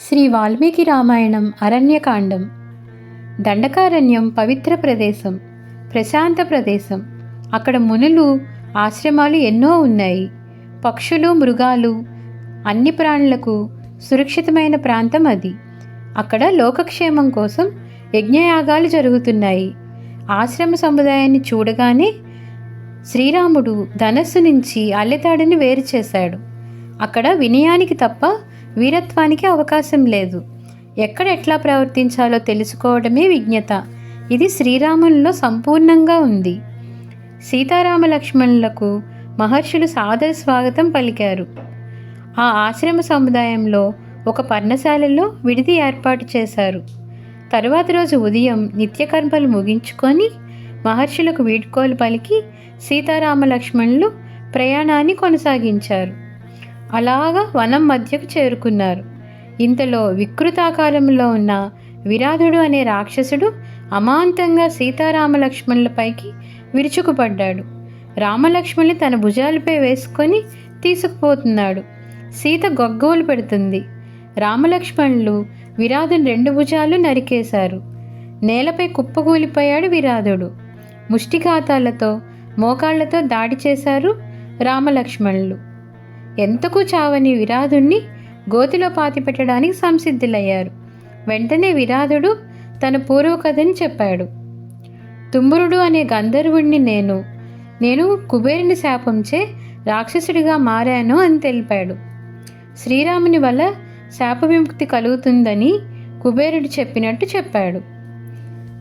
శ్రీ వాల్మీకి రామాయణం అరణ్యకాండం. దండకారణ్యం పవిత్ర ప్రదేశం ప్రశాంత ప్రదేశం. అక్కడ మునులు ఆశ్రమాలు ఎన్నో ఉన్నాయి. పక్షులు మృగాలు అన్ని ప్రాణులకు సురక్షితమైన ప్రాంతం అది. అక్కడ లోకక్షేమం కోసం యజ్ఞయాగాలు జరుగుతున్నాయి. ఆశ్రమ సముదాయాన్ని చూడగానే శ్రీరాముడు ధనస్సు నుంచి అల్లెతాడిని వేరు చేశాడు. అక్కడ వినయానికి తప్ప వీరత్వానికి అవకాశం లేదు. ఎక్కడ ఎట్లా ప్రవర్తించాలో తెలుసుకోవడమే విజ్ఞత. ఇది శ్రీరాములలో సంపూర్ణంగా ఉంది. సీతారామ లక్ష్మణులకు మహర్షులు సాదర స్వాగతం పలికారు. ఆ ఆశ్రమ సముదాయంలో ఒక పర్ణశాలలో విడిది ఏర్పాటు చేశారు. తరువాత రోజు ఉదయం నిత్యకర్మలు ముగించుకొని మహర్షులకు వీడ్కోలు పలికి సీతారామ లక్ష్మణులు ప్రయాణాన్ని కొనసాగించారు. అలాగా వనం మధ్యకు చేరుకున్నారు. ఇంతలో వికృతాకారంలో ఉన్న విరాధుడు అనే రాక్షసుడు అమాంతంగా సీతారామలక్ష్మణులపైకి విరుచుకుపడ్డాడు. రామలక్ష్మణులు తన భుజాలపై వేసుకొని తీసుకుపోతున్నాడు. సీత గొగ్గోలు పెడుతుంది. రామలక్ష్మణులు విరాధుని రెండు భుజాలు నరికేశారు. నేలపై కుప్పకూలిపోయాడు విరాధుడు. ముష్టిఘాతాలతో మోకాళ్ళతో దాడి చేశారు రామలక్ష్మణులు. ఎంతకు చావని విరాధుణ్ణి గోతిలో పాతిపెట్టడానికి సంసిద్ధులయ్యారు. వెంటనే విరాధుడు తన పూర్వకథని చెప్పాడు. తుంబురుడు అనే గంధర్వుణ్ణి నేను నేను కుబేరుని శాపంచే రాక్షసుడిగా మారాను అని తెలిపాడు. శ్రీరాముని వల్ల శాప విముక్తి కలుగుతుందని కుబేరుడు చెప్పినట్టు చెప్పాడు.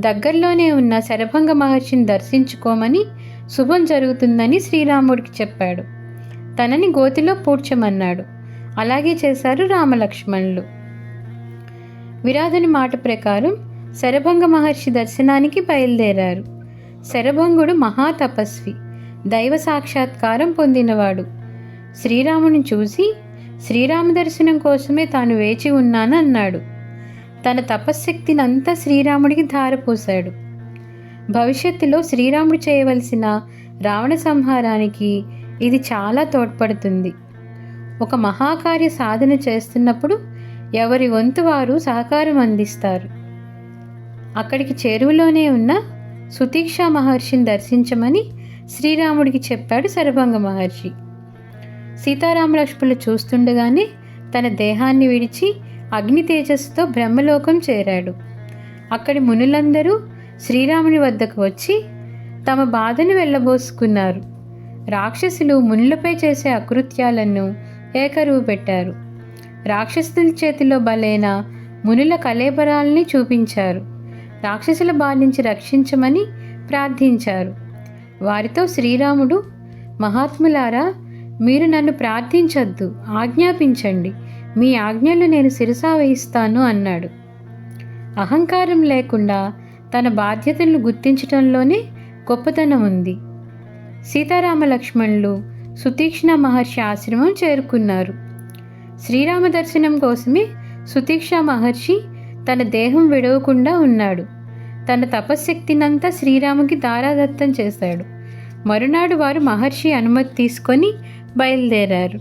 దగ్గరలోనే ఉన్న శరభంగ మహర్షిని దర్శించుకోమని శుభం జరుగుతుందని శ్రీరాముడికి చెప్పాడు. తనని గోతిలో పూడ్చమన్నాడు. అలాగే చేశారు రామలక్ష్మణులు. విరాధుని మాట ప్రకారం శరభంగ మహర్షి దర్శనానికి బయలుదేరారు. శరభంగుడు మహాతపస్వి దైవ సాక్షాత్కారం పొందినవాడు. శ్రీరాముని చూసి శ్రీరామ దర్శనం కోసమే తాను వేచి ఉన్నానన్నాడు తన తపశ్శక్తిని అంతా శ్రీరాముడికి ధారపోశాడు. భవిష్యత్తులో శ్రీరాముడు చేయవలసిన రావణ సంహారానికి ఇది చాలా తోడ్పడుతుంది. ఒక మహాకార్య సాధన చేస్తున్నప్పుడు ఎవరి వంతు వారు సహకారం అందిస్తారు. అక్కడికి చేరువలోనే ఉన్న సుతీక్ష మహర్షిని దర్శించమని శ్రీరాముడికి చెప్పాడు సర్వంగ మహర్షి. సీతారామ లక్ష్మణులు చూస్తుండగానే తన దేహాన్ని విడిచి అగ్ని తేజస్సుతో బ్రహ్మలోకం చేరాడు. అక్కడి మునులందరూ శ్రీరాముని వద్దకు వచ్చి తమ బాధను వెళ్ళబోసుకున్నారు. రాక్షసులు మునులపై చేసే అకృత్యాలను ఏకరువు పెట్టారు. రాక్షసుల చేతిలో బలైన మునుల కలేబరాల్ని చూపించారు. రాక్షసుల బారి నుంచి రక్షించమని ప్రార్థించారు. వారితో శ్రీరాముడు మహాత్ములారా మీరు నన్ను ప్రార్థించొద్దు ఆజ్ఞాపించండి మీ ఆజ్ఞలు నేను శిరసా వహిస్తాను అన్నాడు. అహంకారం లేకుండా తన బాధ్యతలను గుర్తించటంలోనే గొప్పతనం ఉంది. సీతారామ లక్ష్మణులు సుతీక్ష్ణ మహర్షి ఆశ్రమం చేరుకున్నారు. శ్రీరామ దర్శనం కోసమే సుతీక్ష మహర్షి తన దేహం విడవకుండా ఉన్నాడు. తన తపశ్శక్తినంతా శ్రీరాముకి దారాదత్తం చేశాడు. మరునాడు వారు మహర్షి అనుమతి తీసుకొని బయలుదేరారు.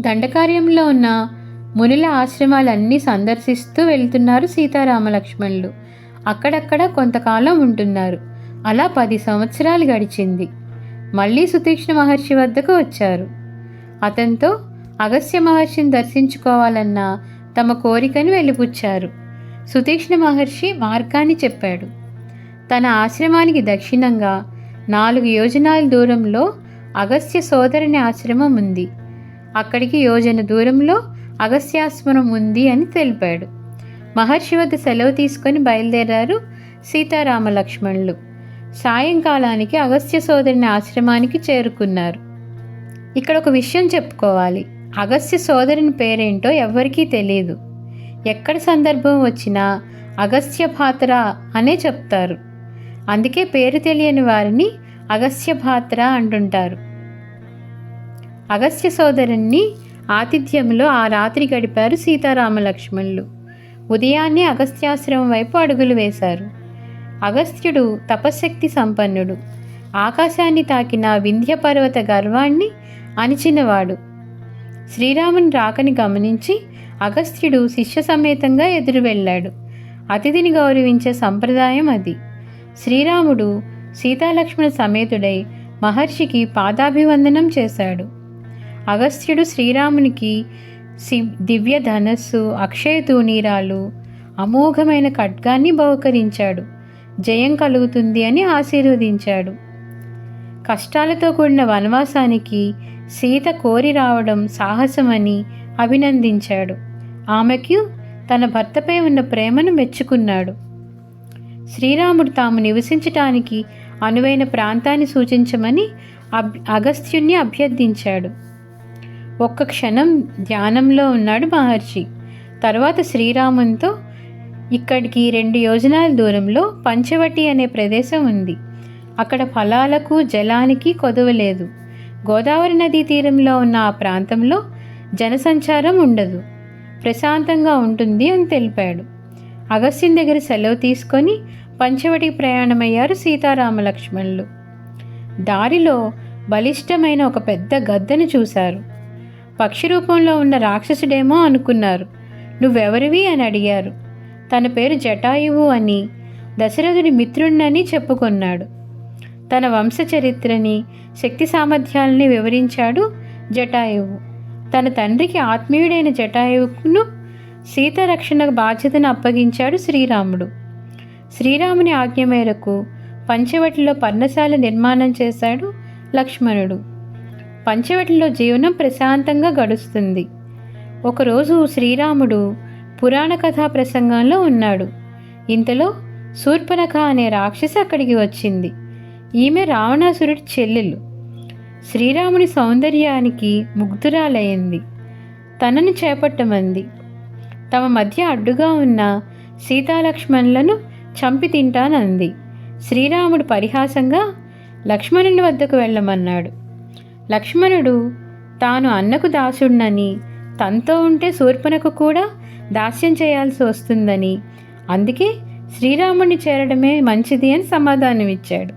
దండకార్యంలో ఉన్న మునుల ఆశ్రమాలన్నీ సందర్శిస్తూ వెళ్తున్నారు సీతారామ లక్ష్మణులు అక్కడక్కడ కొంతకాలం ఉంటున్నారు. అలా పది సంవత్సరాలు గడిచింది. మళ్ళీ సుతీక్ష్ణ మహర్షి వద్దకు వచ్చారు. అతనితో అగస్త్య మహర్షిని దర్శించుకోవాలన్న తమ కోరికను వెలిపుచ్చారు. సుతీక్ష్ణ మహర్షి మార్గాన్ని చెప్పాడు. తన ఆశ్రమానికి దక్షిణంగా నాలుగు యోజనాల దూరంలో అగస్త్య సోదరుని ఆశ్రమం ఉంది. అక్కడికి యోజన దూరంలో అగస్త్యాశ్రమం ఉంది అని తెలిపాడు. మహర్షి వద్ద సెలవు తీసుకొని బయలుదేరారు సీతారామ లక్ష్మణులు. సాయంకాలానికి అగస్త్య సోదరుని ఆశ్రమానికి చేరుకున్నారు. ఇక్కడ ఒక విషయం చెప్పుకోవాలి. అగస్త్య సోదరుని పేరేంటో ఎవ్వరికీ తెలియదు ఎక్కడ సందర్భం వచ్చినా అగస్త్య భాత్ర అనే చెప్తారు. అందుకే పేరు తెలియని వారిని అగస్త్య పాత్ర అంటుంటారు. అగస్త్య సోదరుణ్ణి ఆతిథ్యంలో ఆ రాత్రి గడిపారు సీతారామ లక్ష్మణులు ఉదయాన్నే అగస్త్యాశ్రమం వైపు అడుగులు వేశారు. అగస్త్యుడు తపశ్శక్తి సంపన్నుడు. ఆకాశాన్ని తాకిన వింధ్యపర్వత గర్వాన్ని అణిచినవాడు. శ్రీరాముని రాకని గమనించి అగస్త్యుడు శిష్య సమేతంగా ఎదురు వెళ్ళాడు అతిథిని గౌరవించే సంప్రదాయం అది. శ్రీరాముడు సీతాలక్ష్మణ సమేతుడై మహర్షికి పాదాభివందనం చేశాడు. అగస్త్యుడు శ్రీరామునికి సి దివ్య ధనస్సు అక్షయ తూనీరాలు అమోఘమైన ఖడ్గాన్ని బహుకరించాడు. జయం కలుగుతుంది అని ఆశీర్వదించాడు. కష్టాలతో కూడిన వనవాసానికి సీత కోరి రావడం సాహసమని అభినందించాడు. ఆమెకు తన భర్తపై ఉన్న ప్రేమను మెచ్చుకున్నాడు. శ్రీరాముడు తాము నివసించటానికి అనువైన ప్రాంతాన్ని సూచించమని అబ్ అగస్త్యుణ్ణి అభ్యర్థించాడు. ఒక్క క్షణం ధ్యానంలో ఉన్నాడు మహర్షి. తర్వాత శ్రీరామునితో ఇక్కడికి రెండు యోజనాల దూరంలో పంచవటి అనే ప్రదేశం ఉంది. అక్కడ ఫలాలకు జలానికి కొదవలేదు గోదావరి నదీ తీరంలో ఉన్న ఆ ప్రాంతంలో జనసంచారం ఉండదు. ప్రశాంతంగా ఉంటుంది అని తెలిపాడు. అగస్త్యం దగ్గర సెలవు తీసుకొని పంచవటికి ప్రయాణమయ్యారు సీతారామ లక్ష్మణులు దారిలో బలిష్టమైన ఒక పెద్ద గద్దను చూశారు. పక్షి రూపంలో ఉన్న రాక్షసుడేమో అనుకున్నారు. నువ్వెవరివి? అని అడిగారు. తన పేరు జటాయువు అని దశరథుడి మిత్రుణ్ణని చెప్పుకొన్నాడు. తన వంశ చరిత్రని శక్తి సామర్థ్యాలని వివరించాడు జటాయువు. తన తండ్రికి ఆత్మీయుడైన జటాయువును సీతారక్షణ బాధ్యతను అప్పగించాడు శ్రీరాముడు. శ్రీరాముని ఆజ్ఞ మేరకు పంచవటిలో పర్ణశాల నిర్మాణం చేశాడు లక్ష్మణుడు. పంచవటిలో జీవనం ప్రశాంతంగా గడుస్తుంది. ఒకరోజు శ్రీరాముడు పురాణ కథా ప్రసంగంలో ఉన్నాడు. ఇంతలో శూర్పనఖ అనే రాక్షసి అక్కడికి వచ్చింది. ఈమె రావణాసురుడి చెల్లెలు. శ్రీరాముని సౌందర్యానికి ముగ్ధురాలయ్యింది తనను చేపట్టమంది. తమ మధ్య అడ్డుగా ఉన్న సీతాలక్ష్మణులను చంపి తింటానంది. శ్రీరాముడు పరిహాసంగా లక్ష్మణుని వద్దకు వెళ్ళమన్నాడు. లక్ష్మణుడు తాను అన్నకు దాసుడినని తనతో ఉంటే శూర్పణకు కూడా దాస్యం చేయాల్సి వస్తుందని. అందుకే శ్రీరాముడిని చేరడమే మంచిది అని సమాధానం ఇచ్చాడు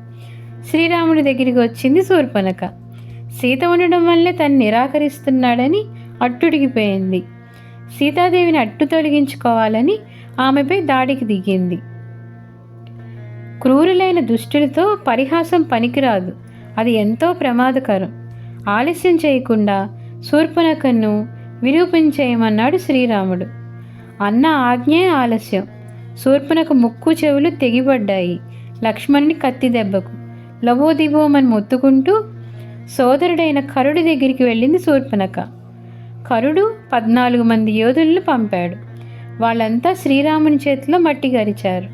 శ్రీరాముడి దగ్గరికి వచ్చింది శూర్పణక. సీత ఉండడం వల్లే తను నిరాకరిస్తున్నాడని అట్టుడిగిపోయింది. సీతాదేవిని అట్టు తొలగించుకోవాలని ఆమెపై దాడికి దిగింది. క్రూరులైన దుష్టులతో పరిహాసం పనికిరాదు. అది ఎంతో ప్రమాదకరం. ఆలస్యం చేయకుండా శూర్పణకను విరూపించేయమన్నాడు శ్రీరాముడు. అన్న ఆజ్ఞే ఆలస్యం. శూర్పణకు ముక్కు చెవులు తెగిపడ్డాయి. లక్ష్మణుని కత్తి దెబ్బకు. లవోదిబోమని మొత్తుకుంటూ సోదరుడైన కరుడి దగ్గరికి వెళ్ళింది శూర్పణక. కరుడు పద్నాలుగు మంది యోధులను పంపాడు. వాళ్ళంతా శ్రీరాముని చేతిలో మట్టి గరిచారు.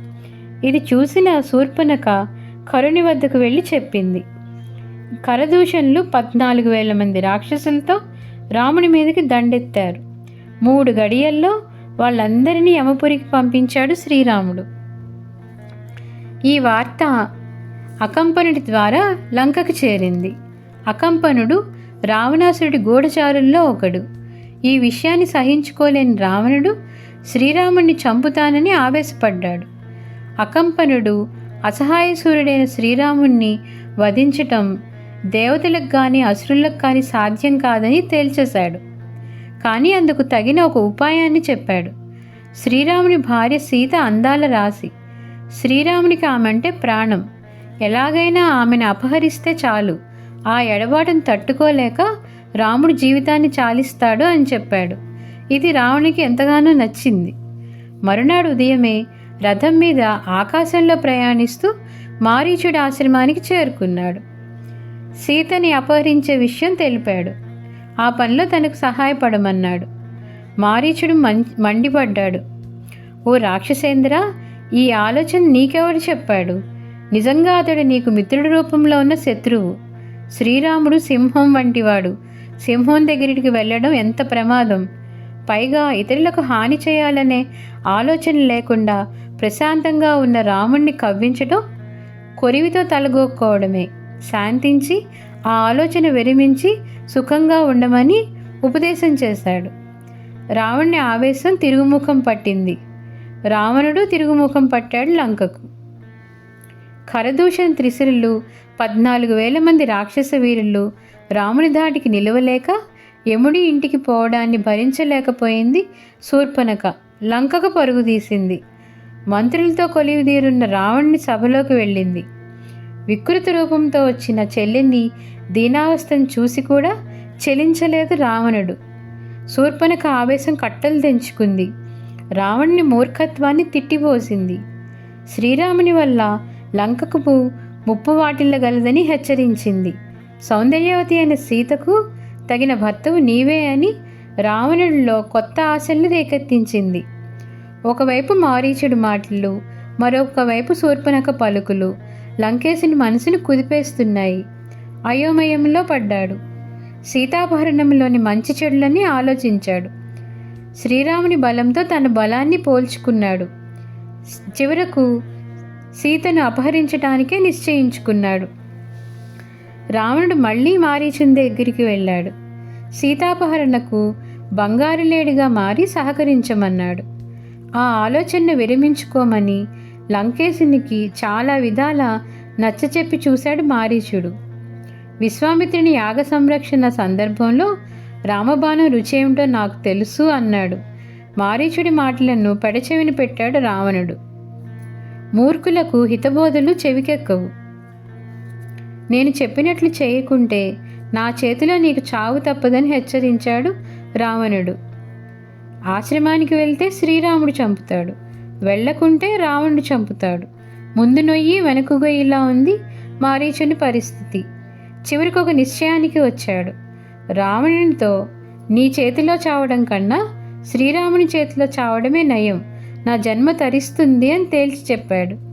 ఇది చూసిన శూర్పణక కరుని వద్దకు వెళ్ళి చెప్పింది. కరదూషణులు పద్నాలుగు వేల మంది రాక్షసులతో రాముని మీదకి దండెత్తారు. మూడు గడియల్లో వాళ్ళందరినీ యమపురికి పంపించాడు శ్రీరాముడు. ఈ వార్త అకంపనుడి ద్వారా లంకకు చేరింది. అకంపనుడు రావణాసురుడి గూఢచారుల్లో ఒకడు. ఈ విషయాన్ని సహించుకోలేని రావణుడు శ్రీరాముణ్ణి చంపుతానని ఆవేశపడ్డాడు. అకంపనుడు అసహాయసూరుడైన శ్రీరాముణ్ణి వధించటం దేవతలకు కానీ అసురులకు కానీ సాధ్యం కాదని తేల్చేశాడు. కానీ అందుకు తగిన ఒక ఉపాయాన్ని చెప్పాడు. శ్రీరాముని భార్య సీత అందాల రాశి. శ్రీరామునికి ఆమె అంటే ప్రాణం. ఎలాగైనా ఆమెను అపహరిస్తే చాలు. ఆ ఎడబాటును తట్టుకోలేక రాముడు జీవితాన్ని చాలిస్తాడు అని చెప్పాడు. ఇది రావణునికి ఎంతగానో నచ్చింది. మరునాడు ఉదయమే రథం మీద ఆకాశంలో ప్రయాణిస్తూ మారీచుడి ఆశ్రమానికి చేరుకున్నాడు. సీతని అపహరించే విషయం తెలిపాడు. ఆ పనిలో తనకు సహాయపడమన్నాడు. మారీచుడు మం మండిపడ్డాడు. ఓ రాక్షసేంద్ర ఈ ఆలోచన నీకెవరు చెప్పాడు? నిజంగా అతడు నీకు మిత్రుడి రూపంలో ఉన్న శత్రువు. శ్రీరాముడు సింహం వంటివాడు. సింహం దగ్గరికి వెళ్ళడం ఎంత ప్రమాదం. పైగా ఇతరులకు హాని చేయాలనే ఆలోచన లేకుండా ప్రశాంతంగా ఉన్న రాముణ్ణి కవ్వించడం కొరివితో తలగొక్కోవడమే. శాంతించి ఆ ఆలోచన విరమించి సుఖంగా ఉండమని ఉపదేశం చేశాడు. రావణ్ణి ఆవేశం తిరుగుముఖం పట్టింది. రావణుడు తిరుగుముఖం పట్టాడు లంకకు. ఖరదూషణ త్రిశిరులు పద్నాలుగు వేల మంది రాక్షస వీరులు రాముని ధాటికి నిలవలేక యముడి ఇంటికి పోవడాన్ని భరించలేకపోయింది శూర్పణక. లంకకు పరుగు తీసింది. మంత్రులతో కొలివిదీరున్న రావణుని సభలోకి వెళ్ళింది. వికృత రూపంతో వచ్చిన చెల్లిని దీనావస్థను చూసి కూడా చెలించలేదు రావణుడు. శూర్పణకు ఆవేశం కట్టలు తెంచుకుంది. రావణుని మూర్ఖత్వాన్ని తిట్టిపోసింది. శ్రీరాముని వల్ల లంకకు ముప్పు వాటిల్లగలదని హెచ్చరించింది. సౌందర్యవతి అయిన సీతకు తగిన భర్తవు నీవే అని రావణుడిలో కొత్త ఆశల్ని రేకెత్తించింది. ఒకవైపు మారీచుడు మాటలు మరొకవైపు శూర్పణక పలుకులు లంకేశుని మనసును కుదిపేస్తున్నాయి. అయోమయంలో పడ్డాడు. సీతాపహరణంలోని మంచి చెడులని ఆలోచించాడు. శ్రీరాముని బలంతో తన బలాన్ని పోల్చుకున్నాడు. చివరకు సీతను అపహరించడానికే నిశ్చయించుకున్నాడు. రావణుడు మళ్ళీ మారీచుని దగ్గరికి వెళ్ళాడు. సీతాపహరణకు బంగారులేడిగా మారి సహకరించమన్నాడు. ఆ ఆలోచనను విరమించుకోమని లంకేశునికి చాలా విధాల నచ్చచెప్పి చూశాడు మారీచుడు. విశ్వామిత్రుని యాగ సంరక్షణ సందర్భంలో రామబాణం రుచి ఏమిటో నాకు తెలుసు అన్నాడు. మారీచుడి మాటలను పెడచెవిని పెట్టాడు రావణుడు. మూర్ఖులకు హితబోధలు చెవికెక్కవు. నేను చెప్పినట్లు చేయకుంటే నా చేతిలో నీకు చావు తప్పదని హెచ్చరించాడు రావణుడు. ఆశ్రమానికి వెళ్తే శ్రీరాముడు చంపుతాడు. వెళ్ళకుంటే రావణుడు చంపుతాడు. ముందు నొయ్యి వెనుకగా ఇలా ఉంది మారీచుని పరిస్థితి. చివరికి ఒక నిశ్చయానికి వచ్చాడు. రావణునితో నీ చేతిలో చావడం కన్నా శ్రీరాముని చేతిలో చావడమే నయం. నా జన్మ తరిస్తుంది అని తేల్చి చెప్పాడు.